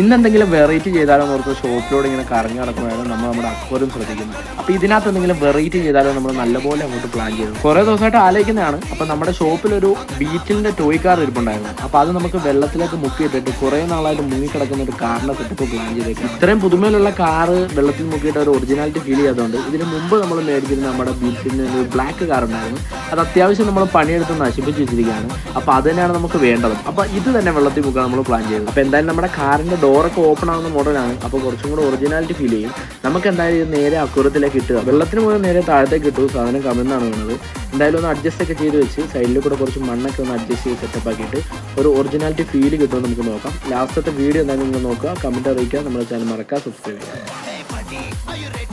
ഇന്ന് എന്തെങ്കിലും വെറൈറ്റി ചെയ്താലും ഓർത്ത് ഷോപ്പിലൂടെ ഇങ്ങനെ കറങ്ങി നടക്കുമ്പോഴാണ് നമ്മൾ നമ്മുടെ അക്കോരും ശ്രദ്ധിക്കുന്നത് അപ്പോൾ ഇതിനകത്ത് എന്തെങ്കിലും വെറൈറ്റി ചെയ്താലും നമ്മൾ നല്ലപോലെ അങ്ങോട്ട് പ്ലാൻ ചെയ്തു കുറേ ദിവസമായിട്ട് ആലോചിക്കുന്നതാണ്. അപ്പോൾ നമ്മുടെ ഷോപ്പിലൊരു ബീറ്റിലിന്റെ ടോയ് കാർ ഇരിപ്പുണ്ടായിരുന്നു. അപ്പോൾ അത് നമുക്ക് വെള്ളത്തിലേക്ക് മുക്കിയിട്ടിട്ട് കുറേ നാളായിട്ട് മുങ്ങിക്കിടക്കുന്ന ഒരു കാറിന്റെ സെറ്റപ്പ് പ്ലാൻ ചെയ്തേക്കും. ഇത്രയും പുതുമയിലുള്ള കാറ് വെള്ളത്തിൽ മുക്കിയിട്ട് ഒരു ഒറിജിനാലിറ്റി ഫീൽ ചെയ്തതുകൊണ്ട് ഇതിന് മുമ്പ് നമ്മൾ മേടിച്ചിരുന്ന നമ്മുടെ ബീറ്റിന്റെ ഒരു ബ്ലാക്ക് കാർ ഉണ്ടായിരുന്നു. അത് അത്യാവശ്യം നമ്മൾ പണിയെടുത്ത് നശിപ്പിച്ച് വെച്ചിരിക്കുകയാണ്. അപ്പോൾ അത് തന്നെയാണ് നമുക്ക് വേണ്ടത്. അപ്പോൾ ഇത് തന്നെ വെള്ളത്തിൽ മുക്കാൻ നമ്മൾ പ്ലാൻ ചെയ്തത് അപ്പോൾ എന്തായാലും നമ്മുടെ കാറിന്റെ ഡോറൊക്കെ ഓപ്പൺ ആവുന്ന മോഡലാണ് അപ്പോൾ കുറച്ചും കൂടെ ഒറിജിനാലിറ്റി ഫീൽ ചെയ്യും. നമുക്ക് എന്തായാലും നേരെ അക്കൂറത്തിലേക്ക് കിട്ടുക. വെള്ളത്തിന് പോലും നേരെ താഴത്തേക്ക് കിട്ടും സാധനം കമ്മിന്നാണ് വീണത് എന്തായാലും ഒന്ന് അഡ്ജസ്റ്റ് ഒക്കെ ചെയ്ത് വെച്ച് സൈഡിൽ കൂടെ കുറച്ച് മണ്ണൊക്കെ ഒന്ന് അഡ്ജസ്റ്റ് ചെയ്ത് സെറ്റപ്പ് ആക്കിയിട്ട് ഒരു ഒറിജിനാലിറ്റി ഫീൽ കിട്ടുമെന്ന് നമുക്ക് നോക്കാം. ലാസ്റ്റത്തെ വീഡിയോ എന്തായാലും നിങ്ങൾ നോക്കുക. കമന്റ് അറിയിക്കുക. നമ്മുടെ ചാനൽ മറക്കുക സബ്സ്ക്രൈബ് ചെയ്യുക.